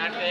তাকে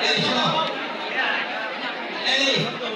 Hey! Hey!